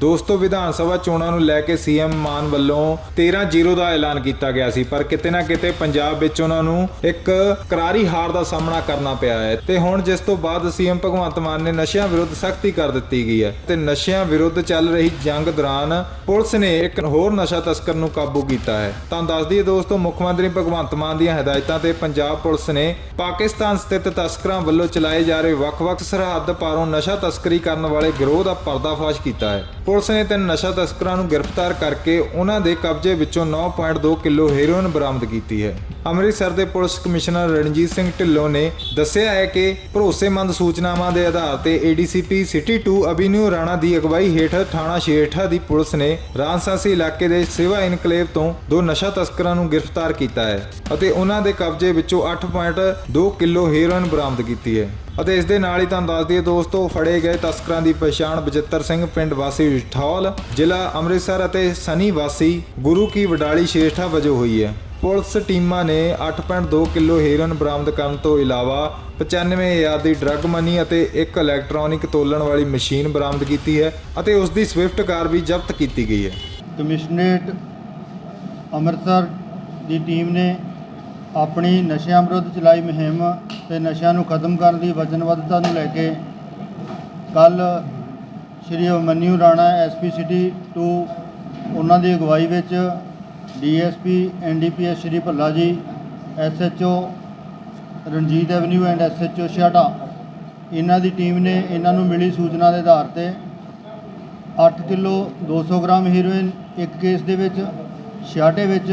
ਦੋਸਤੋ, ਵਿਧਾਨ ਸਭਾ ਚੋਣਾਂ ਨੂੰ ਲੈ ਕੇ ਸੀਐਮ ਮਾਨ ਵੱਲੋਂ 13-0 ਦਾ ਐਲਾਨ ਕੀਤਾ ਗਿਆ ਸੀ, ਪਰ ਕਿਤੇ ਨਾ ਕਿਤੇ ਪੰਜਾਬ ਵਿੱਚ ਉਹਨਾਂ ਨੂੰ ਇੱਕ ਕਰਾਰੀ ਹਾਰ ਦਾ ਸਾਹਮਣਾ ਕਰਨਾ ਪਿਆ ਹੈ। ਤੇ ਹੁਣ ਜਿਸ ਤੋਂ ਬਾਅਦ ਸੀਐਮ ਭਗਵੰਤ ਮਾਨ ਨੇ ਨਸ਼ਿਆਂ ਵਿਰੁੱਧ ਸਖਤੀ ਕਰ ਦਿੱਤੀ ਗਈ ਹੈ ਤੇ ਨਸ਼ਿਆਂ ਵਿਰੁੱਧ ਚੱਲ ਰਹੀ ਜੰਗ ਦੌਰਾਨ ਪੁਲਿਸ ਨੇ ਇੱਕ ਹੋਰ ਨਸ਼ਾ ਤਸਕਰ ਨੂੰ ਕਾਬੂ ਕੀਤਾ ਹੈ। ਤਾਂ ਦੱਸ ਦਈਏ ਦੋਸਤੋ, ਮੁੱਖ ਮੰਤਰੀ ਭਗਵੰਤ ਮਾਨ ਦੀਆਂ ਹਦਾਇਤਾਂ ਤੇ ਪੰਜਾਬ ਪੁਲਿਸ ਨੇ ਪਾਕਿਸਤਾਨ ਸਥਿਤ ਤਸਕਰਾਂ ਵੱਲੋਂ ਚਲਾਏ ਜਾ ਰਹੇ ਵੱਖ-ਵੱਖ ਸਰਹੱਦ ਪਾਰੋਂ ਨਸ਼ਾ ਤਸਕਰੀ ਕਰਨ ਵਾਲੇ ਗਿਰੋਹ ਦਾ ਪਰਦਾਫਾਸ਼ ਕੀਤਾ ਹੈ। ਪੁਲਿਸ ਨੇ ਤਿੰਨ ਨਸ਼ਾ ਤਸਕਰਾਂ ਨੂੰ ਗ੍ਰਿਫਤਾਰ ਕਰਕੇ ਉਹਨਾਂ ਦੇ ਕਬਜ਼ੇ ਵਿੱਚੋਂ 9.2 ਕਿਲੋ ਹੈਰੋਇਨ ਬਰਾਮਦ ਕੀਤੀ ਹੈ। ਅੰਮ੍ਰਿਤਸਰ ਦੇ ਪੁਲਿਸ ਕਮਿਸ਼ਨਰ ਰਣਜੀਤ ਸਿੰਘ ਢਿੱਲੋਂ ਨੇ ਦੱਸਿਆ ਹੈ ਕਿ ਭਰੋਸੇਮੰਦ ਸੂਚਨਾਵਾਂ ਦੇ ਆਧਾਰ ਤੇ ਏਡੀਸੀਪੀ ਸਿਟੀ 2 ਅਭਿਨੂ ਰਾਣਾ ਦੀ ਅਗਵਾਈ ਹੇਠ ਥਾਣਾ ਸ਼ੇਠਾ ਦੀ ਪੁਲਿਸ ਨੇ ਰਾਂਸਾਸੀ ਇਲਾਕੇ ਦੇ ਸਿਵਾ ਇਨਕਲੇਵ ਤੋਂ ਦੋ ਨਸ਼ਾ ਤਸਕਰਾਂ ਨੂੰ ਗ੍ਰਿਫਤਾਰ ਕੀਤਾ ਹੈ ਅਤੇ ਉਹਨਾਂ ਦੇ ਕਬਜ਼ੇ ਵਿੱਚੋਂ 8.2 ਕਿਲੋ ਹੈਰੋਇਨ ਬਰਾਮਦ ਕੀਤੀ ਹੈ। ਅਤੇ ਇਸ ਦੇ ਨਾਲ ਹੀ ਤੁਹਾਨੂੰ ਦੱਸ ਦਈਏ ਦੋਸਤੋ, ਫੜੇ ਗਏ ਤਸਕਰਾਂ ਦੀ ਪਛਾਣ ਬਜਿੱਤਰ ਸਿੰਘ ਪਿੰਡ ਵਾਸੀ ਠੌਲ, ਜ਼ਿਲ੍ਹਾ ਅੰਮ੍ਰਿਤਸਰ ਅਤੇ ਸਨੀ ਵਾਸੀ ਗੁਰੂ ਕੀ ਵਡਾਲੀ ਸ਼ੇਠਾ ਵਜੋਂ ਹੋਈ ਹੈ। ਪੁਲਿਸ ਟੀਮਾਂ ਨੇ 8.2 ਕਿਲੋ ਹੈਰੋਇਨ ਬਰਾਮਦ ਕਰਨ ਤੋਂ ਇਲਾਵਾ 95000 ਦੀ ਡਰੱਗ ਮਨੀ ਅਤੇ ਇੱਕ ਇਲੈਕਟ੍ਰੋਨਿਕ ਤੋਲਣ ਵਾਲੀ ਮਸ਼ੀਨ ਬਰਾਮਦ ਕੀਤੀ ਹੈ ਅਤੇ ਉਸ ਦੀ ਸਵਿਫਟ ਕਾਰ ਵੀ ਜ਼ਬਤ ਕੀਤੀ ਗਈ ਹੈ। ਕਮਿਸ਼ਨਰੇਟ ਅੰਮ੍ਰਿਤਸਰ ਦੀ ਟੀਮ ਨੇ ਆਪਣੀ ਨਸ਼ਿਆਂ ਵਿਰੁੱਧ ਚਲਾਈ ਮੁਹਿੰਮ ਤੇ ਨਸ਼ਿਆਂ ਨੂੰ ਖਤਮ ਕਰਨ ਦੀ ਵਚਨਬੱਧਤਾ ਨੂੰ ਲੈ ਕੇ ਕੱਲ ਸ਼੍ਰੀ ਅਮਨਿਊ ਰਾਣਾ ਐਸਪੀ ਸਿਟੀ 2 ਉਹਨਾਂ ਦੀ ਅਗਵਾਈ ਵਿੱਚ DSP NDPS Shri Bhalla ji SHO Ranjit avenue and SHO Chheharta ਇਹਨਾਂ ਦੀ ਟੀਮ ਨੇ ਇਹਨਾਂ ਨੂੰ ਮਿਲੀ ਸੂਚਨਾ ਦੇ ਆਧਾਰ ਤੇ 8 ਕਿਲੋ 200 ਗ੍ਰਾਮ ਹੀਰੋਇਨ ਇੱਕ ਕੇਸ ਦੇ ਵਿੱਚ, ਛਿਆਟੇ ਵਿੱਚ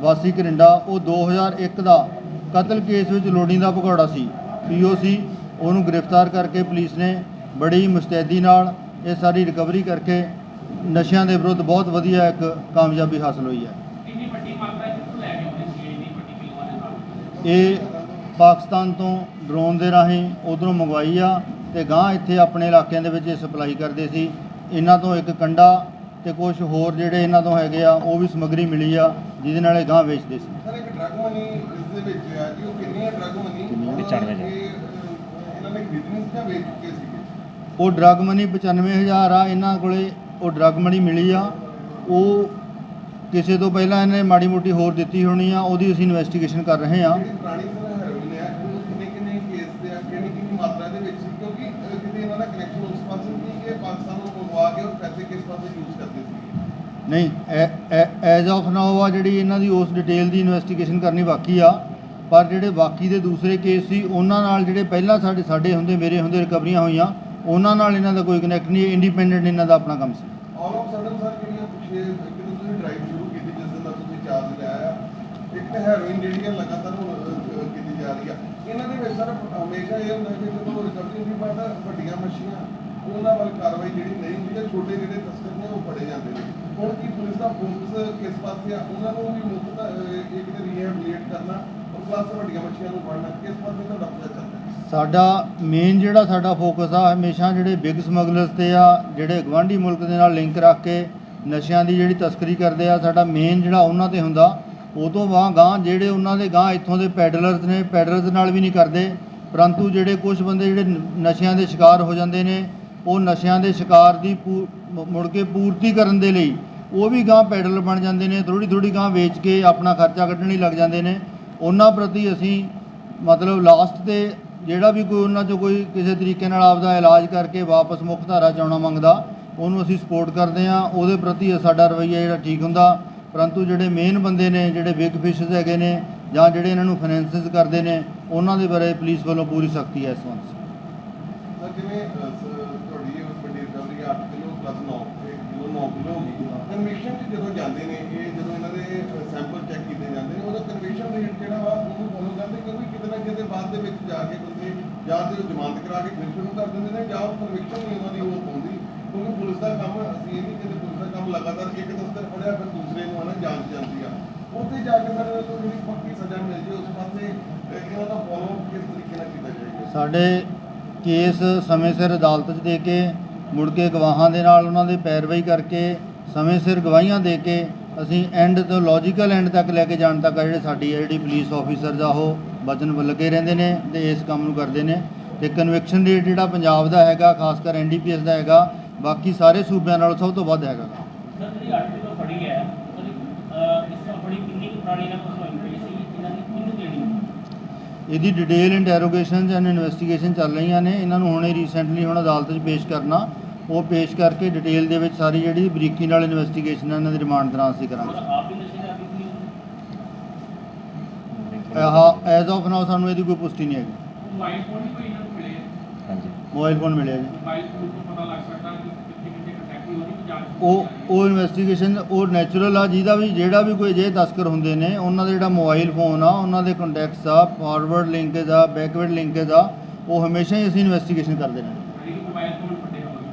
ਵਾਸੀ ਕਰਿੰਡਾ ਉਹ 2001 ਦਾ ਕਤਲ ਕੇਸ ਵਿੱਚ ਲੋੜੀਂਦਾ ਦਾ ਭਗੌੜਾ ਸੀ। ਪੀਓਸੀ ਉਹਨੂੰ ਗ੍ਰਿਫਤਾਰ ਕਰਕੇ ਪੁਲਿਸ ਨੇ ਬੜੀ ਮੁਸਤੈਦੀ ਨਾਲ ਇਹ ਸਾਰੀ ਰਿਕਵਰੀ ਕਰਕੇ ਨਸ਼ਿਆਂ ਦੇ ਵਿਰੁੱਧ ਬਹੁਤ ਵਧੀਆ ਇੱਕ ਕਾਮਯਾਬੀ ਹਾਸਲ ਹੋਈ ਹੈ। ਇਹ? ਪਾਕਿਸਤਾਨ ਤੋਂ ਡਰੋਨ ਦੇ ਰਾਹੀਂ ਉਧਰੋਂ ਮੰਗਵਾਈ ਆ ਤੇ ਗਾਂ ਇੱਥੇ ਆਪਣੇ ਇਲਾਕਿਆਂ ਦੇ ਵਿੱਚ ਇਹ ਸਪਲਾਈ ਕਰਦੇ ਸੀ। ਇਹਨਾਂ ਤੋਂ ਇੱਕ ਕੰਡਾ ਤੇ ਕੁਝ ਹੋਰ ਜਿਹੜੇ ਇਹਨਾਂ ਤੋਂ ਹੈਗੇ ਆ ਉਹ ਵੀ ਸਮੱਗਰੀ ਮਿਲੀ ਆ ਜਿਹਦੇ ਨਾਲ ਇਹ ਗਾਂ ਵੇਚਦੇ ਸੀ। ਸਰ ਇੱਕ ਡਰਗ ਮਨੀ ਇਸ ਦੇ ਵਿੱਚ ਆ ਜੀ ਉਹ ਕਿੰਨੀ ਹੈ ਡਰਗ ਮਨੀ ਕਿੰਨੀ? ਪਚਾਨਵੇਂ ਹਜ਼ਾਰ। ਇਹਨਾਂ ਨੇ ਖਰੀਦਣੀ ਸੀ ਜਾਂ ਵੇਚ ਚੁੱਕੇ ਸੀਗੇ। ਉਹ ਡਰਗ ਮਨੀ 95000 ਆ ਇਹਨਾਂ ਕੋਲੇ ਉਹ ਡਰਗ ਮਨੀ ਮਿਲੀ ਆ। ਉਹ ਕਿਸੇ ਤੋਂ ਪਹਿਲਾਂ ਇਹਨੇ ਮਾੜੀ ਮੋਟੀ ਹੋਰ ਦਿੱਤੀ ਹੋਣੀ ਆ ਉਹਦੀ ਅਸੀਂ ਇਨਵੈਸਟੀਗੇਸ਼ਨ ਕਰ ਰਹੇ ਆ ਜਿਹੜੀ ਪੁਰਾਣੀ ਸਰ ਹੈਰੋਇਨ ਹੈ ਉਹ ਕਿੰਨੇ ਕਿੰਨੇ ਕੇਸ ਦੇ ਆ ਕਿੰਨੀ ਕਿੰਨੀ ਮਾਤਰਾ ਦੇ ਵਿੱਚ ਸੀ ਕਿਉਂਕਿ ਅਹ, ਕਿਤੇ ਇਹਨਾਂ ਦਾ ਕਨੈਕਸ਼ਨ ਉਸ ਪਾਸੇ ਨਹੀਂ ਕਿ ਪਾਕਿਸਤਾਨ ਨੂੰ ਮੰਗਵਾ ਕੇ ਉਹ ਪੈਸੇ ਕਿਸ ਪਾਸੇ ਯੂਜ਼ ਕਰਦੇ ਸੀ ਨਹੀਂ ਐਜ਼ ਆਫ ਨਾਓ ਆ ਜਿਹੜੀ ਇਹਨਾਂ ਦੀ ਉਸ ਡਿਟੇਲ ਦੀ ਇਨਵੈਸਟੀਗੇਸ਼ਨ ਕਰਨੀ ਬਾਕੀ ਆ, ਪਰ ਜਿਹੜੇ ਬਾਕੀ ਦੇ ਦੂਸਰੇ ਕੇਸ ਸੀ, ਉਹਨਾਂ ਨਾਲ ਜਿਹੜੇ ਪਹਿਲਾਂ ਸਾਡੇ ਸਾਡੇ ਹੁੰਦੇ, ਮੇਰੇ ਹੁੰਦੇ ਰਿਕਵਰੀਆਂ ਹੋਈਆਂ, ਉਹਨਾਂ ਨਾਲ ਇਹਨਾਂ ਦਾ ਕੋਈ ਕਨੈਕਟ ਨਹੀਂ ਇੰਡੀਪੈਂਡੈਂਟ ਇਹਨਾਂ ਦਾ ਆਪਣਾ ਕੰਮ ਸੀ। ਆਲ ਆਫ ਸਡਨ ਸਰ ਜਿਹੜੀਆਂ ਪਿੱਛੇ ਕਿਦੋਂ ਤੁਸੀਂ ਡਰਾਈਵ ਸ਼ੁਰੂ ਕੀਤੀ ਜਿਸ ਦਿਨ ਦਾ ਤੁਸੀਂ ਚਾਰਜ ਲਿਆ ਇੱਕ ਤਾਂ ਹੈਰੋਇਨ ਜਿਹੜੀ ਹੈ ਲਗਾਤਾਰ ਕੀਤੀ ਜਾ ਰਹੀ ਆ। ਇਹਨਾਂ ਦੇ ਵਿੱਚ ਸਰ ਹਮੇਸ਼ਾ ਇਹ ਹੁੰਦਾ ਕਿ ਜਦੋਂ ਰਿਕਵਰੀ ਹੁੰਦੀ, ਪਰ ਵੱਡੀਆਂ ਮੱਛੀਆਂ ਉਹਨਾਂ ਵੱਲ ਕਾਰਵਾਈ ਜਿਹੜੀ ਨਹੀਂ ਹੁੰਦੀ ਤੇ ਛੋਟੇ ਜਿਹੜੇ ਤਸਕਰ ਨੇ, ਉਹ ਫੜੇ ਜਾਂਦੇ ਨੇ। ਹੁਣ ਕੀ ਪੁਲਿਸ ਦਾ ਫੋਕਸ ਕਿਸ ਪਾਸੇ ਆ? ਉਹਨਾਂ ਨੂੰ ਵੀ ਮੁਕਤ ਇੱਕ ਤੇ ਰੀਹੈਬਿਲਿਟ ਕਰਨਾ, ਔਰ ਪਲੱਸ ਵੱਡੀਆਂ ਮੱਛੀਆਂ ਨੂੰ ਫੜਨਾ, ਕਿਸ ਪਾਸੇ ਤੁਹਾਡਾ ਪੂਰਾ ਚੱਲਦਾ ਸਾਡਾ ਮੇਨ ਜਿਹੜਾ ਸਾਡਾ ਫੋਕਸ ਆ, ਹਮੇਸ਼ਾ ਜਿਹੜੇ ਬਿਗ ਸਮਗਲਰਸ ਤੇ ਆ, ਜਿਹੜੇ ਗਵਾਂਢੀ ਮੁਲਕ ਦੇ ਨਾਲ ਲਿੰਕ ਰੱਖ ਕੇ ਨਸ਼ਿਆਂ ਦੀ ਜਿਹੜੀ ਤਸਕਰੀ ਕਰਦੇ ਆ, ਸਾਡਾ ਮੇਨ ਜਿਹੜਾ ਉਹਨਾਂ ਤੇ ਹੁੰਦਾ, ਉਹ ਤੋਂ ਬਾਅਦ ਗਾਂ ਜਿਹੜੇ ਉਹਨਾਂ ਦੇ ਗਾਂ ਇੱਥੋਂ ਦੇ ਪੈਡਲਰਸ ਨੇ ਪੈਡਲਰਸ ਨਾਲ ਵੀ ਨਹੀਂ ਕਰਦੇ, ਪਰੰਤੂ ਜਿਹੜੇ ਕੁਝ ਬੰਦੇ ਜਿਹੜੇ ਨਸ਼ਿਆਂ ਦੇ ਸ਼ਿਕਾਰ ਹੋ ਜਾਂਦੇ ਨੇ ਉਹ ਨਸ਼ਿਆਂ ਦੇ ਸ਼ਿਕਾਰ ਦੀ ਪੂ- ਮੁੜ ਕੇ ਪੂਰਤੀ ਕਰਨ ਦੇ ਲਈ ਉਹ ਵੀ ਗਾਂ ਪੈਡਲ ਬਣ ਜਾਂਦੇ ਨੇ ਥੋੜੀ ਥੋੜੀ ਗਾਂ ਵੇਚ ਕੇ ਆਪਣਾ ਖਰਚਾ ਕੱਢਣ ਲਈ ਲੱਗ ਜਾਂਦੇ ਨੇ। ਉਹਨਾਂ ਪ੍ਰਤੀ ਅਸੀਂ ਮਤਲਬ ਲਾਸਟ ਤੇ ਜਿਹੜਾ ਵੀ ਕੋਈ ਉਹਨਾਂ ਚੋਂ ਕੋਈ ਕਿਸੇ ਤਰੀਕੇ ਨਾਲ ਆਪਦਾ ਇਲਾਜ ਕਰਕੇ ਵਾਪਸ ਮੁੱਖ ਧਾਰਾ 'ਚ ਆਉਣਾ ਮੰਗਦਾ, ਉਹਨੂੰ ਅਸੀਂ ਸਪੋਰਟ ਕਰਦੇ ਹਾਂ। ਉਹਦੇ ਪ੍ਰਤੀ ਸਾਡਾ ਰਵੱਈਆ ਜਿਹੜਾ ਠੀਕ ਹੁੰਦਾ। ਪਰੰਤੂ ਜਿਹੜੇ ਮੇਨ ਬੰਦੇ ਨੇ, ਜਿਹੜੇ ਬਿਗ ਫਿਸ਼ਸ ਹੈਗੇ ਨੇ ਜਾਂ ਜਿਹੜੇ ਇਹਨਾਂ ਨੂੰ ਫਾਈਨੈਂਸਿਸ ਕਰਦੇ ਨੇ, ਉਹਨਾਂ ਦੇ ਬਾਰੇ ਪੁਲਿਸ ਵੱਲੋਂ ਪੂਰੀ ਸਖਤੀ ਹੈ ਇਸ ਸੰਬੰਧ ਕਨਵੈਕਸ਼ਨ 'ਚ ਜਦੋਂ ਜਾਂਦੇ ਨੇ, ਇਹ ਜਦੋਂ ਇਹਨਾਂ ਦੇ ਸੈਂਪਲ ਚੈੱਕ ਕੀਤੇ ਜਾਂਦੇ ਨੇ, ਉਹਦਾ ਕਨਵੈਕਸ਼ਨ ਰੇਟ ਜਿਹੜਾ ਵਾ, ਉਹਨੂੰ ਫੋਲੋ ਕਰਦੇ, ਕਿਉਂਕਿ ਕਿਤੇ ਨਾ ਕਿਤੇ ਬਾਅਦ ਦੇ ਵਿੱਚ ਜਾ ਕੇ ਬੰਦੇ ਜਾਂ ਤੇ ਉਹ ਜ਼ਮਾਨਤ ਕਰਾ ਕੇ ਫਿਰ ਸ਼ੁਰੂ ਕਰ ਦਿੰਦੇ ਨੇ, ਜਾਂ ਉਹ ਕਨਵੈਕਸ਼ਨ ਨਹੀਂ ਉਹਨਾਂ ਦੀ ਹੋ ਪਾਉਂਦੀ, ਕਿਉਂਕਿ ਪੁਲਿਸ ਦਾ ਕੰਮ, ਅਸੀਂ ਇਹ ਨਹੀਂ ਕਹਿੰਦੇ ਪੁਲਿਸ ਦਾ ਕੰਮ ਲਗਾਤਾਰ ਇੱਕ ਦਫ਼ਤਰ ਫੜਿਆ, ਫਿਰ ਦੂਸਰੇ ਨੂੰ ਹਨਾ ਜਾਂਚ ਜਾਂਦੀ ਆ। ਉੱਥੇ ਜਾ ਕੇ ਸਾਡੇ ਤੋਂ ਜਿਹੜੀ ਪੱਕੀ ਸਜ਼ਾ ਮਿਲ ਜੇ, ਉਸ ਪਾਸੇ ਇਹਨਾਂ ਦਾ ਫੋਲੋ ਕਿਸ ਤਰੀਕੇ ਨਾਲ ਕੀਤਾ ਜਾਏਗਾ? ਸਾਡੇ ਕੇਸ ਸਮੇਂ ਸਿਰ ਅਦਾਲਤ 'ਚ ਦੇ ਕੇ, ਮੁੜ ਕੇ ਗਵਾਹਾਂ ਦੇ ਨਾਲ ਉਹਨਾਂ ਦੀ ਪੈਰਵਾਈ ਕਰਕੇ ਸਮੇਂ ਸਿਰ ਗਵਾਹੀਆਂ ਦੇ ਕੇ ਅਸੀਂ ਐਂਡ ਤੋਂ ਲੌਜੀਕਲ ਐਂਡ ਤੱਕ ਲੈ ਕੇ ਜਾਣ ਤੱਕ ਜਿਹੜੇ ਸਾਡੀ ਜਿਹੜੀ ਪੁਲਿਸ ਆਫੀਸਰਸ ਆ ਉਹ ਵਚਨ ਲੱਗੇ ਰਹਿੰਦੇ ਨੇ ਤੇ ਇਸ ਕੰਮ ਨੂੰ ਕਰਦੇ ਨੇ। ਤੇ ਕਨਵੈਕਸ਼ਨ ਰੇਟ ਜਿਹੜਾ ਪੰਜਾਬ ਦਾ ਹੈਗਾ ਖਾਸ ਕਰ ਐਨਡੀਪੀਐਸ ਦਾ ਹੈਗਾ ਬਾਕੀ ਸਾਰੇ ਸੂਬਿਆਂ ਨਾਲੋਂ ਸਭ ਤੋਂ ਵੱਧ ਹੈਗਾ। ਸਰ ਜਿਹੜੀ 8 ਕਿਲੋ ਫੜੀ ਹੈ ਉਹਦੀ ਅਹ, ਇਸ ਤਰ੍ਹਾਂ ਫੜੀ ਕਿੰਨੀ ਕੁ ਪੁਰਾਣੀ ਨਾ ਕੁਝ ਹੋਈ ਪਈ ਸੀ ਇਹਨਾਂ ਨੇ ਕਿਹਨੂੰ ਦੇਣੀ ਇਹਦੀ ਡਿਟੇਲ ਇੰਟਰੋਗੇਸ਼ਨਸ ਐਂਡ ਇਨਵੈਸਟੀਗੇਸ਼ਨ ਚੱਲ ਰਹੀਆਂ ਨੇ। ਇਹਨਾਂ ਨੂੰ ਹੁਣੇ ਰੀਸੈਂਟਲੀ ਹੁਣ ਅਦਾਲਤ 'ਚ ਪੇਸ਼ ਕਰਨਾ। ਉਹ ਪੇਸ਼ ਕਰਕੇ ਡਿਟੇਲ ਦੇ ਵਿੱਚ ਸਾਰੀ ਜਿਹੜੀ ਬਰੀਕੀ ਨਾਲ ਇਨਵੈਸਟੀਗੇਸ਼ਨ ਇਹਨਾਂ ਦੀ ਰਿਮਾਂਡ ਦੌਰਾਨ ਅਸੀਂ ਕਰਾਂਗੇ। ਆਹ ਐਜ਼ ਆਫ ਨਾਓ ਸਾਨੂੰ ਇਹਦੀ ਕੋਈ ਪੁਸ਼ਟੀ ਨਹੀਂ ਹੈਗੀ। ਮੋਬਾਈਲ ਫੋਨ ਹੀ ਕੋਈ ਇਹਨਾਂ ਨੂੰ ਮਿਲੇ ਹਾਂਜੀ। ਮੋਬਾਈਲ ਫੋਨ ਮਿਲਿਆ ਜੀ। ਮੋਬਾਈਲ ਫੋਨ ਤੋਂ ਪਤਾ ਲੱਗ ਸਕਦਾ ਕਿ ਕਿੱਥੇ ਕਿੱਥੇ ਕੰਟੈਕਟ ਹੋਣੀ ਕਿ ਜਾਂਚ ਕੀਤੀ ਉਹ। ਉਹ ਇਨਵੈਸਟੀਗੇਸ਼ਨ ਉਹ ਨੈਚੁਰਲ ਆ ਜਿਹਦਾ ਵੀ ਜਿਹੜਾ ਵੀ ਕੋਈ ਜੇ ਤਸਕਰ ਹੁੰਦੇ ਨੇ ਉਹਨਾਂ ਦਾ ਜਿਹੜਾ ਮੋਬਾਈਲ ਫੋਨ ਆ ਉਹਨਾਂ ਦੇ ਕੰਟੈਕਟਸ ਆ ਫਾਰਵਰਡ ਲਿੰਕੇਜ ਆ ਬੈਕਵਰਡ ਲਿੰਕੇਜ ਆ ਉਹ ਹਮੇਸ਼ਾ ਹੀ ਅਸੀਂ ਇਨਵੈਸਟੀਗੇਸ਼ਨ ਕਰਦੇ ਨੇ ਜਿਹੜੀ ਮੋਬਾਈਲ ਫੋਨ ਫੱਟੇ ਹੋਣਗੇ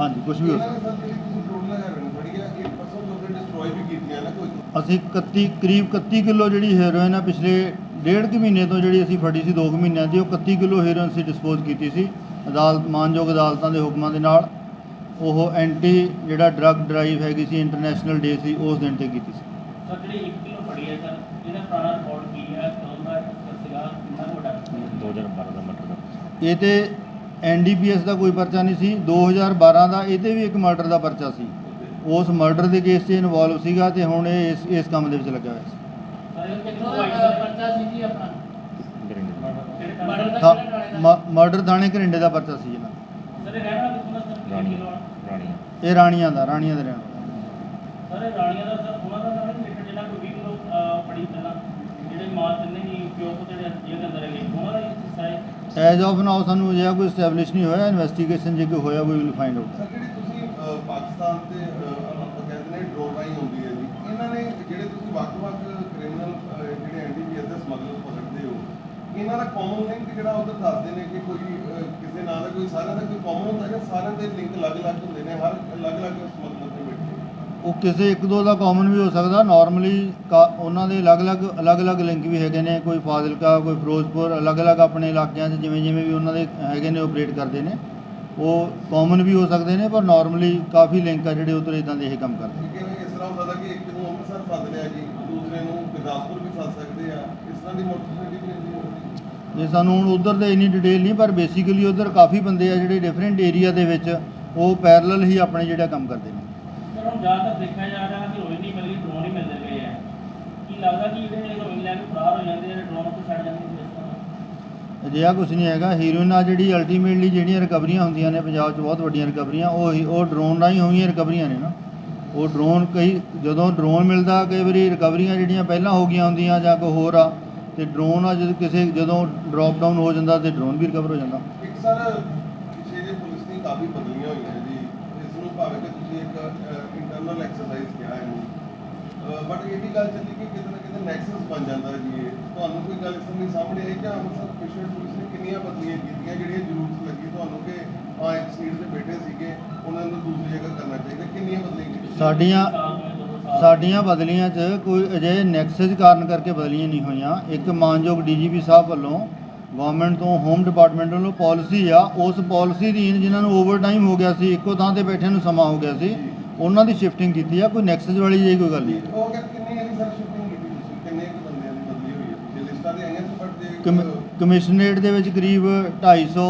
ਹਾਂਜੀ ਕੁਝ ਵੀ ਹੋ ਇਹਨਾਂ ਸਕਦਾ। ਨੇ ਸਰ ਜਿਹੜੀ ਤੁਸੀਂ ਟੋਟਲ ਹੈਰੋਇਨ ਫੜੀ ਆ 1% ਉਹਦੇ ਡਿਸਟਰੋਏ ਵੀ ਕੀਤੀਆਂ ਨਾ ਕੋਈ ਅਸੀਂ 31 ਕਰੀਬ 31 ਕਿਲੋ ਜਿਹੜੀ ਹੈਰੋਇਨ ਆ ਪਿਛਲੇ ਡੇਢ ਕੁ ਮਹੀਨੇ ਤੋਂ ਜਿਹੜੀ ਅਸੀਂ ਫੜੀ ਸੀ 2 ਕੁ ਮਹੀਨਿਆਂ ਦੀ ਉਹ 31 ਕਿਲੋ ਹੈਰੋਇਨ ਅਸੀਂ ਡਿਸਪੋਜ਼ ਕੀਤੀ ਸੀ ਅਦਾਲਤ ਮਾਨਯੋਗ ਅਦਾਲਤਾਂ ਦੇ ਹੁਕਮਾਂ ਦੇ ਨਾਲ। ਉਹ ਐਂਟੀ ਜਿਹੜਾ ਡਰੱਗ ਡਰਾਈਵ ਹੈਗੀ ਸੀ ਇੰਟਰਨੈਸ਼ਨਲ ਡੇ ਸੀ ਉਸ ਦਿਨ ਤੇ ਕੀਤੀ ਸੀ। ਸਰ ਜਿਹੜੀ 1 ਕਿਲੋ ਫੜੀ ਹੈ ਸਰ ਇਹਦਾ ਪੁਰਾਣਾ ਰਿਕਾਰਡ ਕੀ ਹੈ? ਕਦੋਂ ਦਾ ਸੀਗਾ? ਕਿੰਨਾ ਕੁ ਵੱਡਾ? 2012 ਦਾ ਮਟਰ ਦਾ ਇਹ ਤੇ ਐਨਡੀਪੀਐਸ ਦਾ ਕੋਈ ਪਰਚਾ ਨਹੀਂ ਸੀ। 2012 ਦਾ ਇਹਦੇ ਵੀ ਇੱਕ ਮਰਡਰ ਦਾ ਪਰਚਾ ਸੀ। ਉਸ ਮਰਡਰ ਦੇ ਕੇਸ 'ਚ ਇਨਵੋਲਵ ਸੀਗਾ ਤੇ ਹੁਣ ਇਹ ਇਸ ਇਸ ਕੰਮ ਦੇ ਵਿੱਚ ਲੱਗਾ ਹੋਇਆ ਸੀ। ਮਰਡਰ ਮ- ਮਰਡਰ ਥਾਣੇ ਘਰਿੰਡੇ ਦਾ ਪਰਚਾ ਸੀ ਇਹਨਾਂ ਇਹ ਰਹਿਣਾ ਦਾ ਰਾਣੀਆਂ ਦਾ ਰਾਣੀਆਂ ਦੇ ਰਹਿਣ ਸਰ ਰਾਣੀਆਂ ਦਾ ਸਰ ਉਹਨਾਂ ਦਾ ਨਾਮ ਨਹੀਂ ਲਿਖਿਆ ਜਿਹੜਾ ਕੋਈ 20 ਕਿਲੋ ਅਹ, ਪਹਿਲਾਂ ਜਿਹੜੇ ਮਾਲ ਤਿੰਨੇ ਹੀ ਪਿਓ ਪੁੱਤ ਜਿਹੜੇ ਜੇਲ੍ਹ ਦੇ ਅੰਦਰ ਹੈਗੇ ਉਹਨਾਂ ਦਾ ਹੀ ਹਿੱਸਾ ਹੈ ਐਜ਼ ਆਫ ਨਾਓ ਸਾਨੂੰ ਅਜਿਹਾ ਕੋਈ ਸਟੈਬਲਿਸ਼ ਨਹੀਂ ਹੋਇਆ ਇਨਵੈਸਟੀਗੇਸ਼ਨ ਜੇ ਕੋਈ ਹੋਇਆ we will find out sir ਜਿਹੜੀ ਤੁਸੀਂ ਅਹ, ਪਾਕਿਸਤਾਨ ਤੇ ਅਹ, ਆਪਾਂ ਕਹਿੰਦੇ ਨੇ ਡਰੋਨ ਰਾਈ ਹੁੰਦੀ ਹੈ ਜੀ ਇਹਨਾਂ ਨੇ ਜਿਹੜੇ ਤੁਸੀਂ ਵੱਖ-ਵੱਖ ਕ੍ਰਿਮੀਨਲ ਜਿਹੜੇ ਐਨਡੀਪੀਐਸ ਦੇ ਸਮਗਲਰ ਪਕੜਦੇ ਹੋ ਇਹਨਾਂ ਦਾ ਕਾਮਨ ਲਿੰਕ ਜਿਹੜਾ ਉਧਰ ਦੱਸਦੇ ਨੇ ਕਿ ਕੋਈ ਅਹ, ਕਿਸੇ ਨਾਂ ਦਾ ਕੋਈ ਸਾਰਿਆਂ ਦਾ ਕੋਈ ਕਾਮਨ ਹੁੰਦਾ ਹੈ ਸਾਰਿਆਂ ਦੇ ਲਿੰਕ ਅਲੱਗ-ਅਲੱਗ ਹੁੰਦੇ ਨੇ ਹਰ ਅਲੱਗ-ਅਲੱਗ ਸਮਗਲਰ ਦੇ ਬੈਠੇ ਉਹ ਕਿਸੇ ਇੱਕ ਦੋ ਦਾ ਕਾਮਨ ਵੀ ਹੋ ਸਕਦਾ। ਨਾਰਮਲੀ ਉਹਨਾਂ ਦੇ ਅਲੱਗ-ਅਲੱਗ ਅਲੱਗ-ਅਲੱਗ ਲਿੰਕ ਵੀ ਹੈਗੇ ਨੇ। ਕੋਈ ਫਾਜ਼ਿਲਕਾ ਕੋਈ ਫਿਰੋਜ਼ਪੁਰ ਅਲੱਗ-ਅਲੱਗ ਆਪਣੇ ਇਲਾਕਿਆਂ 'ਚ ਜਿਵੇਂ ਜਿਵੇਂ ਵੀ ਉਹਨਾਂ ਦੇ ਹੈਗੇ ਨੇ ਆਪਰੇਟ ਕਰਦੇ ਨੇ। ਉਹ ਕਾਮਨ ਵੀ ਹੋ ਸਕਦੇ ਨੇ ਪਰ ਨਾਰਮਲੀ ਕਾਫੀ ਲਿੰਕ ਆ ਜਿਹੜੇ ਉਧਰ ਇਦਾਂ ਦੇ ਇਹ ਕੰਮ ਕਰਦੇ ਠੀਕ ਹੈ ਇਸ ਤਰ੍ਹਾਂ ਹੁੰਦਾ ਕਿ ਇੱਕ ਨੂੰ ਅੰਮ੍ਰਿਤਸਰ ਫਸ ਲਿਆ ਜੀ ਦੂਸਰੇ ਨੂੰ ਗੁਰਦਾਸਪੁਰ ਵੀ ਫਸ ਸਕਦੇ ਆ। ਇਸ ਤਰ੍ਹਾਂ ਦੀ ਮੋਟਰਸਾਈਕਲ ਵੀ ਹੁੰਦੀ ਹੈ ਇਹ ਸਾਨੂੰ ਹੁਣ ਉਧਰ ਦੇ ਇੰਨੀ ਡਿਟੇਲ ਨਹੀਂ ਪਰ ਬੇਸਿਕਲੀ ਉਧਰ ਕਾਫੀ ਬੰਦੇ ਆ ਜਿਹੜੇ ਡਿਫਰੈਂਟ ਏਰੀਆ ਦੇ ਵਿੱਚ ਉਹ ਪੈਰਲਲ ਹੀ ਆਪਣੇ ਜਿਹੜਾ ਕੰਮ ਕਰਦੇ ਨੇ। ਜ਼ਿਆਦਾਤਰ ਦੇਖਿਆ ਜਾ ਰਿਹਾ ਕਿ ਰੋਇੰਗ ਨਹੀਂ ਮਿਲਦੀ ਡਰੋਨ ਹੀ ਮਿਲਦੇ ਪਏ ਆ। ਕੀ ਲੱਗਦਾ ਕਿ ਜਿਹੜੇ ਰੋਇੰਗ ਲੈ ਕੇ ਫਰਾਰ ਹੋ ਜਾਂਦੇ ਆ ਡਰੋਨ ਤੋਂ ਛੱਡ ਜਾਂਦੇ ਨੇ ਅਜਿਹਾ ਕੁਝ ਨਹੀਂ ਹੈਗਾ। ਹੀਰੋਇਨ ਆ ਜਿਹੜੀ ਅਲਟੀਮੇਟਲੀ ਜਿਹੜੀਆਂ ਰਿਕਵਰੀਆਂ ਹੁੰਦੀਆਂ ਨੇ ਪੰਜਾਬ 'ਚ ਬਹੁਤ ਵੱਡੀਆਂ ਰਿਕਵਰੀਆਂ ਉਹ ਹੀ- ਉਹ ਡਰੋਨ ਰਾਹੀਂ ਹੋਈਆਂ ਰਿਕਵਰੀਆਂ ਨੇ ਨਾ। ਉਹ ਡਰੋਨ ਕਈ ਜਦੋਂ ਡਰੋਨ ਮਿਲਦਾ ਕਈ ਵਾਰੀ ਰਿਕਵਰੀਆਂ ਜਿਹੜੀਆਂ ਪਹਿਲਾਂ ਹੋ ਗਈਆਂ ਹੁੰਦੀਆਂ ਜਾਂ ਕੋਈ ਹੋਰ ਆ ਤੇ ਡਰੋਨ ਆ ਜਦ ਕਿਸੇ ਜਦੋਂ ਡ੍ਰੌਪ ਡਾਊਨ ਹੋ ਜਾਂਦਾ ਤੇ ਡਰੋਨ ਵੀ ਰਿਕਵਰ ਹੋ ਜਾਂਦਾ। ਇੱਕ ਸਰ ਪਿਛੇ ਜੇ ਪੁਲਿਸ ਨੇ ਕਾਫੀ ਬਦਲੀਆਂ ਹੋਈਆਂ ਜੀ। ਇਸ ਨੂੰ ਭਾਵੇਂ ਕਿ ਤੁਸੀਂ ਇੱਕ ਇੰਟਰਨਲ ਐਕਸਰਸਾਈਜ਼ ਕਿਹਾ ਇਹਨੂੰ ਬਟ ਇਹ ਵੀ ਗੱਲ ਚੱਲੀ ਕਿ ਕਿਤੇ ਨਾ ਕਿਤੇ ਨੈਕਸਸ ਬਣ ਜਾਂਦਾ ਜੀ ਇਹ। ਤੁਹਾਨੂੰ ਕੋਈ ਗੱਲ ਇਸ ਸਾਹਮਣੇ ਆਈ ਕਿ ਅੰਮ੍ਰਿਤਸਰ ਪਿਛੇ ਪੁਲਿਸ ਨੇ ਕਿੰਨੀਆਂ ਬਦਲੀਆਂ ਕੀਤੀਆਂ ਜਿਹੜੀਆਂ ਜ਼ਰੂਰਤ ਲੱਗੀ ਤੁਹਾਨੂੰ ਕਿ ਹਾਂ ਇੱਕ ਸੀਟ ਤੇ ਬੈਠੇ ਸੀਗੇ, ਉਹਨਾਂ ਨੂੰ ਦੂਸਰੀ ਜਗ੍ਹਾ ਕਰਨਾ ਚਾਹੀਦਾ। ਕਿੰਨੀਆਂ ਬਦਲੀਆਂ ਕੀਤੀਆਂ? ਸਾਡੀਆਂ ਸਾਡੀਆਂ ਬਦਲੀਆਂ 'ਚ ਕੋਈ ਅਜਿਹੇ ਨੈਕਸਸ ਕਾਰਨ ਕਰਕੇ ਬਦਲੀਆਂ ਨਹੀਂ ਹੋਈਆਂ। ਇੱਕ ਮਾਨਯੋਗ ਡੀਜੀਪੀ ਸਾਹਿਬ ਵੱਲੋਂ ਗਵਰਨਮੈਂਟ ਤੋਂ ਹੋਮ ਡਿਪਾਰਟਮੈਂਟ ਵੱਲੋਂ ਪਾਲਿਸੀ ਆ। ਉਸ ਪਾਲਿਸੀ ਦੀ ਜਿਨ੍ਹਾਂ ਨੂੰ ਓਵਰ ਟਾਈਮ ਹੋ ਗਿਆ ਸੀ, ਇੱਕੋ ਥਾਂ ਤੇ ਬੈਠੇ ਨੂੰ ਸਮਾਂ ਹੋ ਗਿਆ ਸੀ। ਉਹਨਾਂ ਦੀ ਸ਼ਿਫਟਿੰਗ ਕੀਤੀ ਆ ਕੋਈ ਨੈਕਸਸ ਵਾਲੀ ਜਿਹੀ ਕੋਈ ਗੱਲ ਨਹੀਂ। ਉਹ ਕਿ ਕਿੰਨੀ ਇਹਦੀ ਸਰ ਸ਼ਿਫਟਿੰਗ ਕੀਤੀ ਤੁਸੀਂ? ਕਿੰਨੇ ਕੁ ਬੰਦਿਆਂ ਦੀ ਬਦਲੀ ਹੋਈ ਹੈ ਜੇ ਲਿਸਟਾਂ ਤੇ ਆਈਆਂ ਸੀ ਬਟ ਜੇ ਕਮ- ਕਮਿਸ਼ਨਰੇਟ ਦੇ ਵਿੱਚ ਕਰੀਬ 250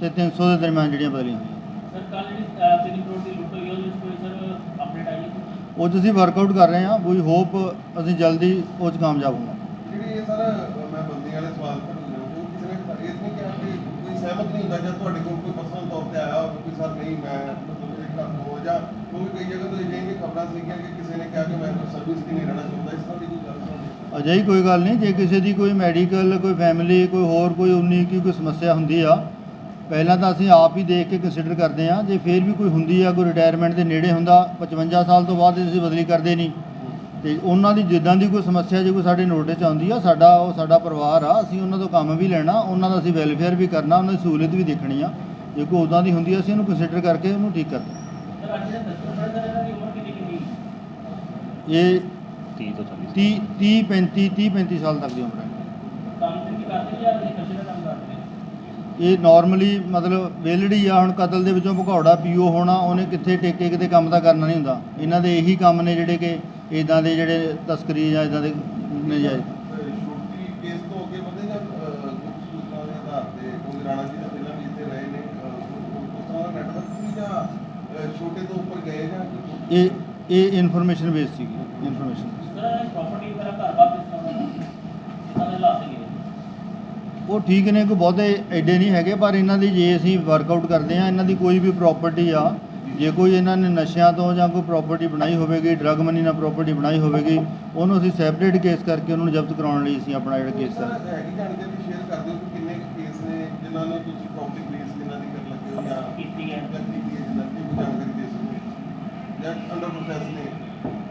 ਤੇ 300 ਦੇ ਦਰਮਿਆਨ ਜਿਹੜੀਆਂ ਬਦਲੀਆਂ ਹੋਈਆਂ। ਸਰ ਕੱਲ ਜਿਹੜੀ ਅਹ, ਤਿੰਨ ਕਰੋੜ ਦੀ ਲੁੱਟ ਹੋਈ ਹੈ ਉਹਦੇ ਵਿੱਚ ਕੋਈ ਸਰ ਅਪਡੇਟ ਆਈ ਹੈ ਉਹ 'ਚ ਅਸੀਂ ਵਰਕਆਊਟ ਕਰ ਰਹੇ ਹਾਂ ਵੀ ਹੋਪ ਅਸੀਂ ਜਲਦੀ ਉਹ 'ਚ ਕਾਮਯਾਬ ਹੋਵਾਂਗੇ। ਜਿਹੜੀ ਇਹ ਸਰ ਮੈਂ ਬੰਦੀ ਵਾਲੇ ਸਵਾਲ ਕਰ ਰਿਹਾ ਉਹ ਕਿਸੇ ਨੇ ਇਹ ਨਹੀਂ ਕਿਹਾ ਕਿ ਕੋਈ ਸਹਿਮਤ ਨਹੀਂ ਹੁੰਦਾ ਜਾਂ ਤੁਹਾਡੇ ਕੋਲ ਕੋਈ ਪਰਸਨਲ ਤੌਰ ਤੇ ਆਇਆ ਹੋਵੇ ਕਿ ਸਰ ਨਹੀਂ ਮੈਂ ਮਤਲਬ ਇਹ ਜਾਂ ਕਿਉਂਕਿ ਕਈ ਜਗ੍ਹਾ ਤੋਂ ਇਹ ਜਿਹੀਆਂ ਖਬਰਾਂ ਸੀਗੀਆਂ ਕਿ ਕਿਸੇ ਨੇ ਕਿਹਾ ਕਿ ਮੈਂ ਸਰਵਿਸ ਕੀ ਨਹੀਂ ਰਹਿਣਾ ਚਾਹੁੰਦਾ, ਇਸ ਤਰ੍ਹਾਂ ਦੀ ਕੋਈ ਗੱਲ ਨਹੀਂ। ਅਜਿਹੀ ਕੋਈ ਗੱਲ ਨਹੀਂ, ਜੇ ਕਿਸੇ ਦੀ ਕੋਈ ਮੈਡੀਕਲ ਕੋਈ ਫੈਮਿਲੀ ਕੋਈ ਹੋਰ ਕੋਈ ਉਨੀ ਕੀ ਕੋਈ ਸਮੱਸਿਆ ਹੁੰਦੀ ਆ, ਪਹਿਲਾਂ ਤਾਂ ਅਸੀਂ ਆਪ ਹੀ ਦੇਖ ਕੇ ਕੰਸੀਡਰ ਕਰਦੇ ਆ ਜੇ ਫੇਰ ਵੀ ਕੋਈ ਹੁੰਦੀ ਆ, ਕੋਈ ਰਿਟਾਇਰਮੈਂਟ ਦੇ ਨੇੜੇ ਹੁੰਦਾ 55 ਸਾਲ ਤੋਂ ਬਾਅਦ ਅਸੀਂ ਬਦਲੀ ਕਰਦੇ ਨਹੀਂ। ਤੇ ਉਹਨਾਂ ਦੀ ਜਿੱਦਾਂ ਦੀ ਕੋਈ ਸਮੱਸਿਆ ਜੇ ਕੋਈ ਸਾਡੇ ਨੋਟਿਸ 'ਚ ਆਉਂਦੀ ਆ, ਸਾਡਾ ਉਹ ਸਾਡਾ ਪਰਿਵਾਰ ਆ, ਅਸੀਂ ਉਹਨਾਂ ਤੋਂ ਕੰਮ ਵੀ ਲੈਣਾ, ਉਹਨਾਂ ਦਾ ਅਸੀਂ ਵੈਲਫੇਅਰ ਵੀ ਕਰਨਾ, ਉਹਨਾਂ ਦੀ ਸਹੂਲਤ ਵੀ ਦੇਖਣੀ ਆ। ਜੇ ਕੋਈ ਉਦਾਂ ਦੀ ਹੁੰਦੀ ਆ, ਅਸੀਂ ਉਹਨੂੰ ਕੰਸੀਡਰ ਕਰਕੇ ਉਹਨੂੰ ਠੀਕ ਕਰਦੇ ਸਰ ਅੱਜ ਜਿਹੜੇ ਦਸਤਰ ਪੜ੍ਹਦੇ ਨੇ ਇਹਨਾਂ ਦੀ ਉਮਰ ਕਿੰਨੀ ਕਿੰਨੀ ਇਹ 30 ਤੋਂ 40 30 30 35 30 35 ਸਾਲ ਤੱਕ ਦੀ ਉਮਰ ਹੈ। ਕੰਮ ਤੇ ਕੀ ਕਰਦੇ ਨੇ ਜਾਂ ਨਸ਼ੇ ਦਾ ਕੰਮ ਕਰਦੇ ਨੇ ਇਹ ਨਾਰਮਲੀ ਮਤਲਬ ਵੇਲੜੀ ਆ ਹੁਣ ਕਤਲ ਦੇ ਵਿੱਚੋਂ ਭਗੌੜਾ ਪੀਓ ਹੋਣਾ ਉਹਨੇ ਕਿੱਥੇ ਟੇਕੇ ਕਿਤੇ ਕੰਮ ਤਾਂ ਕਰਨਾ ਨਹੀਂ ਹੁੰਦਾ। ਇਹਨਾਂ ਦੇ ਇਹੀ ਕੰਮ ਨੇ ਜਿਹੜੇ ਕਿ ਇਦਾਂ ਦੇ ਜਿਹੜੇ ਤਸਕਰੀ ਜਾਂ ਇਦਾਂ ਦੇ ਨਜਾਇਜ਼ ਦੇ ਦਾ? ਇਹ ਇਹ ਇਨਫੋਰਮੇਸ਼ਨ ਬੇਸ ਸੀਗੀ ਇਨਫੋਰਮੇਸ਼ਨ ਸਰ ਪ੍ਰਾਪਰਟੀ ਵਗੈਰਾ ਘਰ ਬਾਹਰ ਕਿਸ ਤਰ੍ਹਾਂ ਦਾ ਕਿਸਾਂ ਦੇ ਹਾਲਾਤ ਹੈਗੇ ਉਹ ਠੀਕ ਨੇ ਕੋਈ ਬਹੁਤੇ ਐਡੇ ਨਹੀਂ ਹੈਗੇ ਪਰ ਇਹਨਾਂ ਦੀ ਜੇ ਅਸੀਂ ਵਰਕਆਊਟ ਕਰਦੇ ਆ ਇਹਨਾਂ ਦੀ ਕੋਈ ਵੀ ਪ੍ਰਾਪਰਟੀ ਆ ਜੇ ਕੋਈ ਇਹਨਾਂ ਨੇ ਨਸ਼ਿਆਂ ਤੋਂ ਜਾਂ ਕੋਈ ਪ੍ਰਾਪਰਟੀ ਬਣਾਈ ਹੋਵੇਗੀ ਡਰਗ ਮਨੀ ਨਾਲ ਪ੍ਰਾਪਰਟੀ ਬਣਾਈ ਹੋਵੇਗੀ ਉਹਨੂੰ ਅਸੀਂ ਸੈਪਰੇਟ ਕੇਸ ਕਰਕੇ ਉਹਨਾਂ ਨੂੰ ਜ਼ਬਤ ਕਰਾਉਣ ਲਈ ਅਸੀਂ ਆਪਣਾ ਜਿਹੜਾ ਕੇਸ ਸਰ ਕਰ ਹੈਗੀ ਜਾਣਕਾਰੀ ਸ਼ੇਅਰ ਕਰ ਦਿਓ ਕਿ ਕਿੰਨੇ ਕੇਸ ਨੇ ਜਿਨ੍ਹਾਂ ਨੂੰ ਤੁਸੀਂ ਪ੍ਰੋਪਰਟੀ ਪਲੇਸ ਜਿਨ੍ਹਾਂ ਦੀ ਕਰਨ ਲੱਗੇ ਹੋ ਜਾਂ ਕੀਤੀ ਹੈ। ਕੀਤੀ ਹੈ ਜਿਨ੍ਹਾਂ ਦੀ ਜਾਣਕਾਰੀ ਜਾਂ ਅੰਡਰ ਪ੍ਰੋਸੈਸ ਨੇ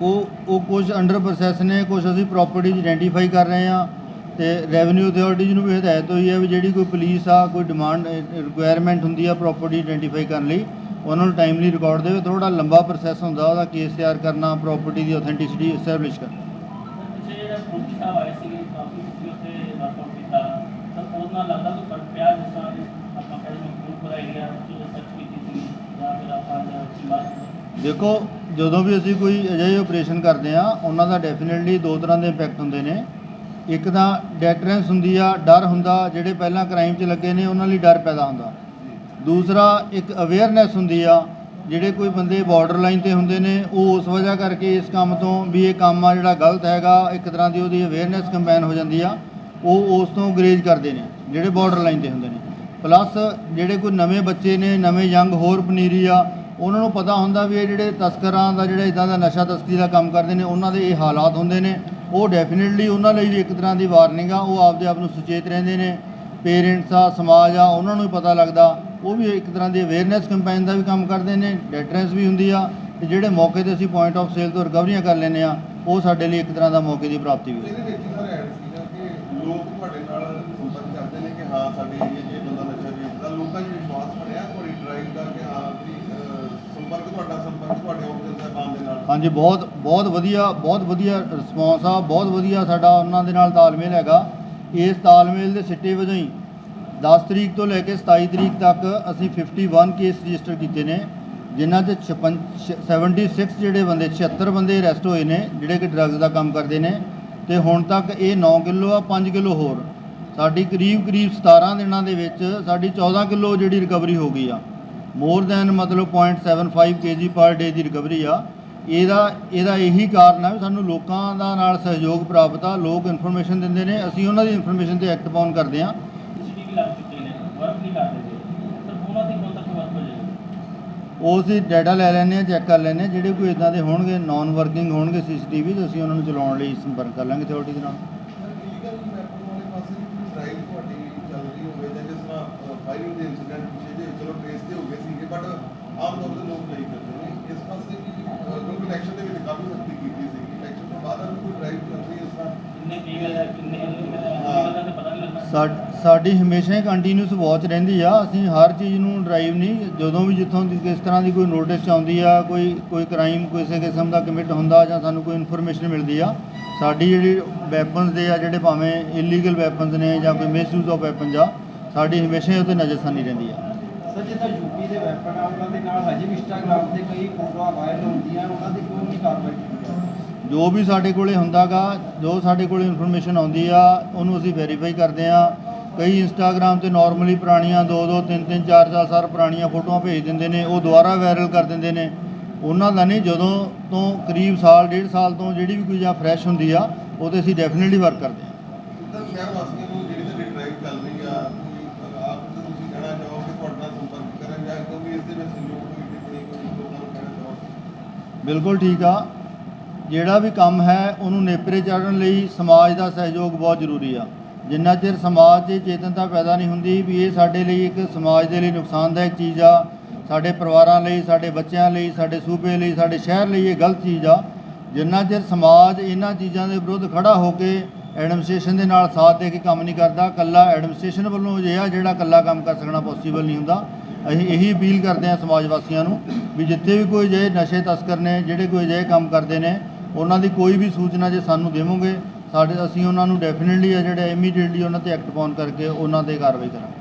ਉਹ ਉਹ ਕੁਝ ਅੰਡਰ ਪ੍ਰੋਸੈਸ ਨੇ ਕੁਝ ਅਸੀਂ ਪ੍ਰਾਪਰਟੀ ਆਇਡੈਂਟੀਫਾਈ ਕਰ ਰਹੇ ਹਾਂ ਤੇ ਰੈਵਨਿਊ ਅਥਾਰਟੀਜ਼ ਨੂੰ ਵੀ ਹਦਾਇਤ ਹੋਈ ਹੈ ਵੀ ਜਿਹੜੀ ਕੋਈ ਪੁਲਿਸ ਆ, ਕੋਈ ਡਿਮਾਂਡ ਰਿਕੁਆਇਰਮੈਂਟ ਹੁੰਦੀ ਆ ਪ੍ਰਾਪਰਟੀ ਆਇਡੈਂਟੀਫਾਈ ਕਰਨ ਲਈ, ਉਹਨਾਂ ਨੂੰ ਟਾਈਮਲੀ ਰਿਕਾਰਡ ਦੇਵੇ ਥੋੜਾ ਲੰਬਾ ਪ੍ਰੋਸੈਸ ਹੁੰਦਾ ਉਹਦਾ ਕੇਸ ਤਿਆਰ ਕਰਨਾ ਪ੍ਰਾਪਰਟੀ ਦੀ ਆਥੈਂਟਿਸਿਟੀ ਐਸਟੈਬਲਿਸ਼ ਕਰਨਾ। ਆਪਾਂ ਕਹਿੰਦੇ ਹਾਂ ਗਰੁੱਪ ਏਰੀਆ ਜਦੋਂ ਸਰਚ ਕੀਤੀ ਸੀ, ਜਾਂ ਫਿਰ ਆਪਾਂ ਜਾਂ ਦੇਖੋ, ਜਦੋਂ ਵੀ ਅਸੀਂ ਕੋਈ ਅਜਿਹੇ ਆਪਰੇਸ਼ਨ ਕਰਦੇ ਆ ਉਹਨਾਂ ਦਾ ਡੈਫੀਨਿਟਲੀ ਦੋ ਤਰ੍ਹਾਂ ਦੇ ਇੰਪੈਕਟ ਹੁੰਦੇ ਨੇ। ਇੱਕ ਤਾਂ ਡੈਟਰੈਂਸ ਹੁੰਦੀ ਆ, ਡਰ ਹੁੰਦਾ, ਜਿਹੜੇ ਪਹਿਲਾਂ ਕ੍ਰਾਈਮ 'ਚ ਲੱਗੇ ਨੇ, ਉਹਨਾਂ ਲਈ ਡਰ ਪੈਦਾ ਹੁੰਦਾ। ਦੂਸਰਾ, ਇੱਕ ਅਵੇਅਰਨੈਸ ਹੁੰਦੀ ਆ, ਜਿਹੜੇ ਕੋਈ ਬੰਦੇ ਬਾਰਡਰ ਲਾਈਨ ਤੇ ਹੁੰਦੇ ਨੇ, ਉਹ ਉਸ ਵਜ੍ਹਾ ਕਰਕੇ ਇਸ ਕੰਮ ਤੋਂ ਵੀ ਇਹ ਕੰਮ ਆ ਜਿਹੜਾ ਗਲਤ ਹੈਗਾ, ਇੱਕ ਤਰ੍ਹਾਂ ਦੀ ਉਹਦੀ ਅਵੇਅਰਨੈਸ ਕੰਪੇਨ ਹੋ ਜਾਂਦੀ ਆ, ਉਹ ਉਸ ਤੋਂ ਗਰੇਜ ਕਰਦੇ ਨੇ, ਜਿਹੜੇ ਬਾਰਡਰ ਲਾਈਨ ਤੇ ਹੁੰਦੇ ਨੇ। ਪਲੱਸ ਜਿਹੜੇ ਕੋਈ ਨਵੇਂ ਬੱਚੇ ਨੇ, ਨਵੇਂ ਯੰਗ ਹੋਰ ਪਨੀਰੀ ਆ ਉਹਨਾਂ ਨੂੰ ਪਤਾ ਹੁੰਦਾ ਵੀ ਇਹ ਜਿਹੜੇ ਤਸਕਰਾਂ ਦਾ, ਜਿਹੜਾ ਇਦਾਂ ਦਾ ਨਸ਼ਾ ਤਸਕਰੀ ਦਾ ਕੰਮ ਕਰਦੇ ਨੇ, ਉਹਨਾਂ ਦੇ ਇਹ ਹਾਲਾਤ ਹੁੰਦੇ ਨੇ। ਉਹ ਡੈਫੀਨਿਟਲੀ ਉਹਨਾਂ ਲਈ ਵੀ ਇੱਕ ਤਰ੍ਹਾਂ ਦੀ ਵਾਰਨਿੰਗ ਆ। ਉਹ ਆਪਦੇ ਆਪ ਨੂੰ ਸੁਚੇਤ ਰਹਿੰਦੇ ਨੇ। ਪੇਰੈਂਟਸ ਆ, ਸਮਾਜ ਆ, ਉਹਨਾਂ ਨੂੰ ਵੀ ਪਤਾ ਲੱਗਦਾ। ਉਹ ਵੀ ਇੱਕ ਤਰ੍ਹਾਂ ਦੀ ਅਵੇਅਰਨੈਸ ਕੈਂਪੇਨ ਦਾ ਵੀ ਕੰਮ ਕਰਦੇ ਨੇ। ਡੈਟਰੈਂਸ ਵੀ ਹੁੰਦੀ ਆ। ਤੇ ਜਿਹੜੇ ਮੌਕੇ ਤੇ ਅਸੀਂ ਪੁਆਇੰਟ ਆਫ ਸੇਲ ਤੋਂ ਰਿਕਵਰੀਆਂ ਕਰ ਲੈਂਦੇ ਆ, ਉਹ ਸਾਡੇ ਲਈ ਇੱਕ ਤਰ੍ਹਾਂ ਦਾ ਮੌਕੇ ਦੀ ਪ੍ਰਾਪਤੀ ਵੀ ਹੈ ਲੋਕ ਤੁਹਾਡੇ ਨਾਲ ਸੰਪਰਕ ਕਰਦੇ ਨੇ ਕਿ ਹਾਂ, ਸਾਡੇ ਏਰੀਏ 'ਚ ਇਹ ਬੰਦਾ ਨਸ਼ਾ ਵੇਚਦਾ ਲੋਕਾਂ 'ਚ ਵਿਸ਼ਵਾਸ ਬਣਿਆ ਤੁਹਾਡੀ ਡਰਾਈਵ ਦਾ ਕਿ ਹਾਂ ਵੀ ਅਹ, ਸੰਪਰਕ ਤੁਹਾਡੇ ਆਫਿਸਰ ਸਾਹਿਬਾਨ ਦੇ ਨਾਲ। ਹਾਂਜੀ, ਬਹੁਤ ਬਹੁਤ ਵਧੀਆ ਬਹੁਤ ਵਧੀਆ ਰਿਸਪੌਂਸ ਆ, ਬਹੁਤ ਵਧੀਆ ਸਾਡਾ ਉਹਨਾਂ ਦੇ ਨਾਲ ਤਾਲਮੇਲ ਹੈਗਾ। ਇਸ ਤਾਲਮੇਲ ਦੇ ਸਿੱਟੇ ਵਜੋਂ ਹੀ 10 ਤਰੀਕ ਤੋਂ ਲੈ ਕੇ 27 ਤਰੀਕ ਤੱਕ ਅਸੀਂ 51 ਕੇਸ ਰਜਿਸਟਰ ਕੀਤੇ ਨੇ, ਜਿਨ੍ਹਾਂ 'ਚ 56 76 ਜਿਹੜੇ ਬੰਦੇ 76 ਬੰਦੇ ਅਰੈਸਟ ਹੋਏ ਨੇ, ਜਿਹੜੇ ਕਿ ਡਰੱਗਸ ਦਾ ਕੰਮ ਕਰਦੇ ਨੇ। ਤੇ ਹੁਣ ਤੱਕ ਇਹ 9 ਕਿਲੋ ਆ 5 ਕਿਲੋ ਹੋਰ। ਸਾਡੀ ਕਰੀਬ ਕਰੀਬ 17 ਦਿਨਾਂ ਦੇ ਵਿੱਚ ਸਾਡੀ 14 ਕਿਲੋ ਜਿਹੜੀ ਰਿਕਵਰੀ ਹੋ ਗਈ ਆ। ਮੋਰ ਦੈਨ ਮਤਲਬ 0.75 ਕੇਜੀ ਪਰ ਡੇ ਦੀ ਰਿਕਵਰੀ ਆ। ਇਹਦਾ ਇਹਦਾ ਇਹੀ ਕਾਰਨ ਆ ਵੀ ਸਾਨੂੰ ਲੋਕਾਂ ਦਾ ਨਾਲ ਸਹਿਯੋਗ ਪ੍ਰਾਪਤ ਆ। ਲੋਕ ਇਨਫੋਰਮੇਸ਼ਨ ਦਿੰਦੇ ਨੇ ਅਸੀਂ ਉਹਨਾਂ ਦੀ ਇਨਫੋਰਮੇਸ਼ਨ ਤੇ ਐਕਟ ਪਾਉਣ ਕਰਦੇ ਆ ਸੀਸੀਟੀਵੀ ਲੱਗ ਚੁੱਕੇ ਨੇ ਵਰਕ ਨਹੀਂ ਕਰਦੇ ਸੀ ਸਰ ਉਹਨਾਂ ਦੀ ਡਾਟਾ ਲੈ ਲੈਂਦੇ ਆ ਚੈੱਕ ਕਰ ਲੈਂਦੇ ਆ ਜਿਹੜੇ ਕੋਈ ਇਦਾਂ ਦੇ ਹੋਣਗੇ ਨਾਨ ਵਰਕਿੰਗ ਹੋਣਗੇ ਸੀਸੀਟੀਵੀ ਅਸੀਂ ਉਹਨਾਂ ਨੂੰ ਚਲਾਉਣ ਲਈ ਸੰਪਰਕ ਕਰ ਲਾਂਗੇ ਅਥਾਰਟੀ ਦੇ ਨਾਲ ਲੀਗਲ ਮੈਟਰ ਵਾਲੇ ਪਾਸੇ ਵੀ ਕੋਈ ਡਰਾਈਵ ਤੁਹਾਡੀ ਚੱਲ ਰਹੀ ਹੋਵੇ ਜਾਂ ਜਿਸ ਤਰ੍ਹਾਂ ਫਾਇਰਿੰਗ ਦੇ ਇਨਸੀਡੈਂਟ ਪਿੱਛੇ ਜੇ ਚਲੋ ਟ੍ਰੇਸ ਤੇ ਹੋ ਗਏ ਸੀਗੇ ਬਟ ਆਮ ਤੌਰ ਤੇ ਲੋਕ ਨਹੀਂ ਕਰਦੇ ਨੇ ਇਸ ਪਾਸੇ ਵੀ ਅਹ, ਕਿਉਂਕਿ ਇਲੈਕਸ਼ਨ ਦੇ ਵਿੱਚ ਕਾਫੀ ਸਖਤੀ ਕੀਤੀ ਸੀ ਇਲੈਕਸ਼ਨ ਤੋਂ ਬਾਅਦ ਵੀ ਕੋਈ ਡਰਾਈਵ ਚੱਲ ਰਹੀ ਹੈ ਇਸ ਤਰ੍ਹਾਂ ਕਿੰਨੇ ਕੀ ਹੈ ਕਿੰਨੇ ਕਿੰਨੇ ਦਾ ਪਤਾ ਨਹੀਂ ਲੱਗਦਾ ਸਾ- ਸਾਡੀ ਹਮੇਸ਼ਾ ਹੀ ਕੰਟੀਨਿਊਸ ਵਾਚ ਰਹਿੰਦੀ ਆ। ਅਸੀਂ ਹਰ ਚੀਜ਼ ਨੂੰ ਡਰਾਈਵ ਨਹੀਂ, ਜਦੋਂ ਵੀ ਜਿੱਥੋਂ ਦੀ ਕਿਸ ਤਰ੍ਹਾਂ ਦੀ ਕੋਈ ਨੋਟਿਸ ਆਉਂਦੀ ਆ, ਕੋਈ ਕੋਈ ਕ੍ਰਾਈਮ ਕਿਸੇ ਕਿਸਮ ਦਾ ਕਮਿਟ ਹੁੰਦਾ ਜਾਂ ਸਾਨੂੰ ਕੋਈ ਇਨਫੋਰਮੇਸ਼ਨ ਮਿਲਦੀ ਆ, ਸਾਡੀ ਜਿਹੜੀ ਵੈਪਨਸ ਦੇ ਆ, ਜਿਹੜੇ ਭਾਵੇਂ ਇਲੀਗਲ ਵੈਪਨਸ ਨੇ ਜਾਂ ਕੋਈ ਮਿਸਯੂਜ਼ ਆਫ ਵੈਪਨਸ ਆ, ਸਾਡੀ ਹਮੇਸ਼ਾ ਹੀ ਉੱਤੇ ਨਜ਼ਰਸਾਨੀ ਰਹਿੰਦੀ ਆ। ਸਰ, ਜਿੱਦਾਂ ਯੂਪੀ ਦੇ ਵੈਪਨ ਆ, ਉਹਨਾਂ ਦੇ ਨਾਲ ਹਜੇ ਵੀ ਇੰਸਟਾਗ੍ਰਾਮ ਤੇ ਕਈ ਫੋਟੋਆਂ ਵਾਇਰਲ ਹੁੰਦੀਆਂ, ਉਹਨਾਂ ਦੀ ਕਿਉਂ ਨਹੀਂ ਕਾਰਵਾਈ ਜੋ ਵੀ ਸਾਡੇ ਕੋਲੇ ਹੁੰਦਾਗਾ ਜੋ ਸਾਡੇ ਕੋਲੇ ਇਨਫੋਰਮੇਸ਼ਨ ਆਉਂਦੀ ਆ ਉਹਨੂੰ ਅਸੀਂ ਵੈਰੀਫਾਈ ਕਰਦੇ ਆ। ਕਈ ਇੰਸਟਾਗ੍ਰam ਤੇ ਨਾਰਮਲੀ ਪੁਰਾਣੀਆਂ 2 2 3 3 4 4 ਸਾਲ ਪੁਰਾਣੀਆਂ ਫੋਟੋਆਂ ਭੇਜ ਦਿੰਦੇ ਨੇ ਉਹ ਦੁਬਾਰਾ ਵਾਇਰਲ ਕਰ ਦਿੰਦੇ ਨੇ। ਉਹਨਾਂ ਦਾ ਨਹੀਂ ਜਦੋਂ ਤੋਂ ਕਰੀਬ ਸਾਲ ਡੇਢ ਸਾਲ ਤੋਂ ਜਿਹੜੀ ਵੀ ਕੋਈ ਜਾਂ ਫਰੈਸ਼ ਹੁੰਦੀ ਆ ਉਹ ਤੇ ਅਸੀਂ ਡੈਫੀਨਿਟਲੀ ਵਰਕ ਕਰਦੇ ਆ। ਸਰ ਸ਼ਹਿਰ ਵਾਸੀਆਂ ਨੂੰ ਜਿਹੜੀ ਤੁਹਾਡੀ ਡਰਾਈਵ ਚੱਲ ਰਹੀ ਆ ਕੋਈ ਆਪ ਤੇ ਤੁਸੀਂ ਕਹਿਣਾ ਚਾਹੋਗੇ ਤੁਹਾਡੇ ਨਾਲ ਸੰਪਰਕ ਕਰਨ ਜਾਂ ਕਿਉਂਕਿ ਇਸ ਦੇ ਵਿੱਚ ਲੋਕ ਕੋਈ ਕਿਤੇ ਕੋਈ ਲੋਕਾਂ ਬਿਲਕੁਲ ਠੀਕ ਆ। ਜਿਹੜਾ ਵੀ ਕੰਮ ਹੈ, ਉਹਨੂੰ ਨੇਪਰੇ ਚਾੜਨ ਲਈ ਸਮਾਜ ਦਾ ਸਹਿਯੋਗ ਬਹੁਤ ਜ਼ਰੂਰੀ ਆ। ਜਿੰਨਾ ਚਿਰ ਸਮਾਜ 'ਚ ਚੇਤਨਤਾ ਪੈਦਾ ਨਹੀਂ ਹੁੰਦੀ ਵੀ ਇਹ ਸਾਡੇ ਲਈ ਇੱਕ ਸਮਾਜ ਦੇ ਲਈ ਨੁਕਸਾਨਦਾਇਕ ਚੀਜ਼ ਆ, ਸਾਡੇ ਪਰਿਵਾਰਾਂ ਲਈ, ਸਾਡੇ ਬੱਚਿਆਂ ਲਈ, ਸਾਡੇ ਸੂਬੇ ਲਈ, ਸਾਡੇ ਸ਼ਹਿਰ ਲਈ ਇਹ ਗਲਤ ਚੀਜ਼ ਆ, ਜਿੰਨਾ ਚਿਰ ਸਮਾਜ ਇਹਨਾਂ ਚੀਜ਼ਾਂ ਦੇ ਵਿਰੁੱਧ ਖੜਾ ਹੋ ਕੇ ਐਡਮਿਨਿਸਟ੍ਰੇਸ਼ਨ ਦੇ ਨਾਲ ਸਾਥ ਦੇ ਕੇ ਕੰਮ ਨਹੀਂ ਕਰਦਾ ਕੱਲਾ ਐਡਮਿਨਿਸਟ੍ਰੇਸ਼ਨ ਵੱਲੋਂ ਅਜਿਹਾ ਜਿਹੜਾ ਕੱਲਾ ਕੰਮ ਕਰ ਸਕਣਾ ਪੋਸੀਬਲ ਨਹੀਂ ਹੁੰਦਾ, ਅਸੀਂ ਇਹੀ ਅਪੀਲ ਕਰਦੇ ਹਾਂ ਸਮਾਜ ਵਾਸੀਆਂ ਨੂੰ ਵੀ ਜਿੱਥੇ ਵੀ ਕੋਈ ਅਜਿਹੇ ਨਸ਼ੇ ਤਸਕਰ ਨੇ, ਜਿਹੜੇ ਕੋਈ ਅਜਿਹੇ ਕੰਮ ਕਰਦੇ ਨੇ ਉਹਨਾਂ ਦੀ ਕੋਈ ਵੀ ਸੂਚਨਾ ਜੇ ਸਾਨੂੰ ਦੇਵੋਗੇ, ਸਾਡੇ ਅਸੀਂ ਉਹਨਾਂ ਨੂੰ ਡੈਫੀਨਿਟਲੀ ਆ ਜਿਹੜੇ ਇਮੀਡੀਏਟਲੀ ਉਹਨਾਂ ਤੇ ਐਕਟ ਪਾਉਣ ਕਰਕੇ ਉਹਨਾਂ ਤੇ ਕਾਰਵਾਈ ਕਰਾਂਗੇ।